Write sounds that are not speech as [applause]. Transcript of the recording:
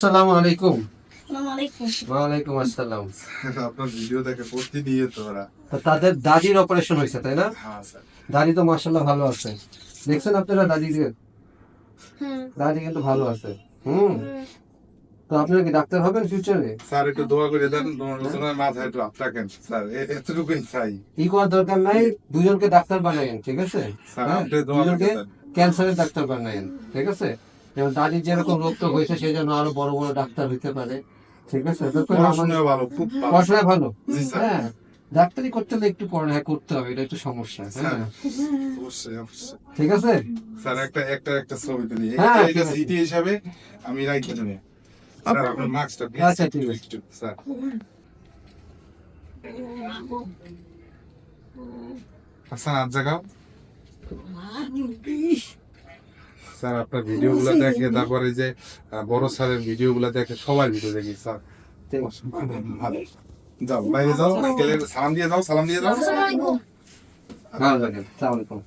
আসসালামু আলাইকুম। ওয়ালাইকুম আসসালাম। [laughs] আপনার ভিডিও দেখে প্রতিদিন তো ওরা। তাদের দাদির অপারেশন হয়েছে তাই না? হ্যাঁ দাদি তো মার্শাল্লাহ ভালো আছে। দেখছেন আপনারা দাদিকে? দাদি কিন্তু ভালো আছে। হুম। তো আপনারা কি ডাক্তার হবেন ফিউচারে স্যার একটু দোয়া করে দেন তোমার মাথায় একটু হাত রাখেন। স্যার এতটুকুই চাই। কি করার দরকার নাই দুজনকে ডাক্তার বানাইন ঠিক আছে? স্যার হ্যাঁ, আপনি দোয়া করে দুজনকে ক্যান্সারের ডাক্তার বানাইন ঠিক আছে? যেমন দাদির যেরকম রোগ টোগ হয়েছে সেই জন্য আরও বড় বড় ডাক্তার হইতে পারে। ঠিক আছে? তো পড়াশোনাও ভালো হ্যাঁ। ডাক্তারি করতে হলে একটু পড়ালেখা করতে হবে এটা একটু সমস্যা হ্যাঁ ঠিক আছে? স্যার একটা একটা একটা ছবি তুলি হ্যাঁ, এটা- স্মৃতি হিসাবে আমি রাখতে নেব স্যার আপনার মার্কসটা আচ্ছা, ঠিক আছে। স্যার। হাসান আজ জাগাও। স্যার আপনার ভিডিও গুলো দেখে তারপরে যে বড় স্যারের ভিডিও গুলো দেখে সবার ভিডিও দেখি স্যার। ভালো যাও বাইরে যাও সালাম দিয়ে দাও সালাম দিয়ে দাও। আসসালামু আলাইকুম। ভালো থাকেন। সালামালাইকুম